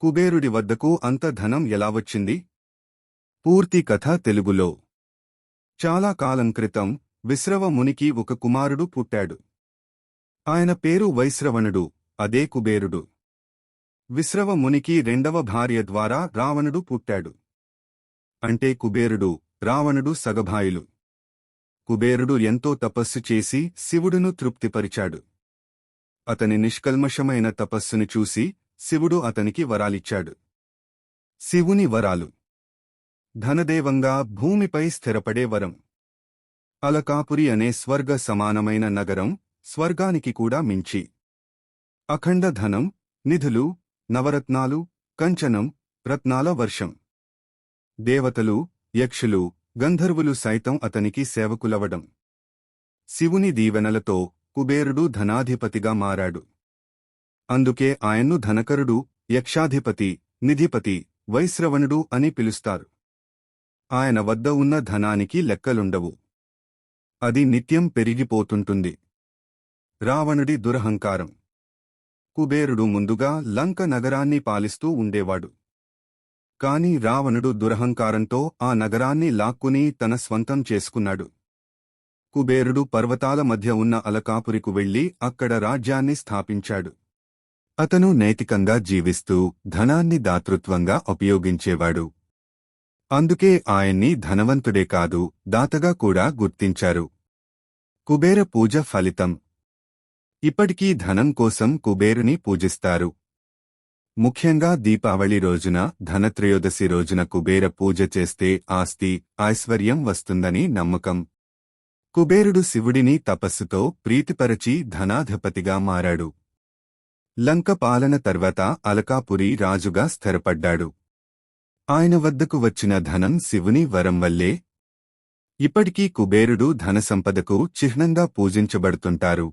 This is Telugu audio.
కుబేరుడి వద్దకు అంత ధనం ఎలా వచ్చింది? పూర్తి కథ తెలుగులో. చాలా కాలం క్రితం విశ్రవ మునికి ఒక కుమారుడు పుట్టాడు. ఆయన పేరు వైశ్రవణుడు అదే కుబేరుడు. విశ్రవ మునికి రెండవ భార్య ద్వారా రావణుడు పుట్టాడు. అంటే కుబేరుడు రావణుడు సగభాయిలు. కుబేరుడు ఎంతో తపస్సు చేసి శివుడును తృప్తిపరిచాడు. అతని నిష్కల్మషమైన తపస్సుని చూసి శివుడు అతనికి వరాలిచ్చాడు. శివుని వరాలు. ధనదేవంగా భూమిపై స్థిరపడే వరం. అలకాపురి అనే స్వర్గ సమానమైన నగరం స్వర్గానికి కూడా మించి. అఖండ ధనం నిధులు నవరత్నాలు కంచనం రత్నాల వర్షం. దేవతలు యక్షులు గంధర్వులు సైతం అతనికి సేవకులవడం. శివుని దీవెనలతో కుబేరుడు ధనాధిపతిగా మారాడు. అందుకే ఆయన్ను ధనకరుడు యక్షాధిపతి నిధిపతి వైశ్రవణుడు అని పిలుస్తారు. ఆయన వద్ద ఉన్న ధనానికి లెక్కలుండవు. అది నిత్యం పెరిగిపోతుంటుంది. రావణుడి దురహంకారం. కుబేరుడు ముందుగా లంక నగరాన్ని పాలిస్తూ ఉండేవాడు. కాని రావణుడు దురహంకారంతో ఆ నగరాన్ని లాక్కుని తన స్వంతం చేసుకున్నాడు. కుబేరుడు పర్వతాల మధ్య ఉన్న అలకాపురికు వెళ్ళి అక్కడ రాజ్యాన్ని స్థాపించాడు. అతను నైతికంగా జీవిస్తూ ధనాన్ని దాతృత్వంగా ఉపయోగించేవాడు. అందుకే ఆయన్ని ధనవంతుడే కాదు దాతగా కూడా గుర్తించారు. కుబేర పూజ ఫలితం. ఇప్పటికీ ధనం కోసం కుబేరుని పూజిస్తారు. ముఖ్యంగా దీపావళి రోజున ధనత్రయోదశి రోజున కుబేర పూజ చేస్తే ఆస్తి ఐశ్వర్యం వస్తుందని నమ్మకం. కుబేరుడు శివుడిని తపస్సుతో ప్రీతిపరచి ధనాధిపతిగా మారాడు. లంక పాలన తర్వాత అలకాపురి రాజుగా స్థిరపడ్డాడు. ఆయన వద్దకు వచ్చిన ధనం శివుని వరం వల్లే. ఇప్పటికీ కుబేరుడు ధనసంపదకు చిహ్నంగా పూజించబడుతుంటారు.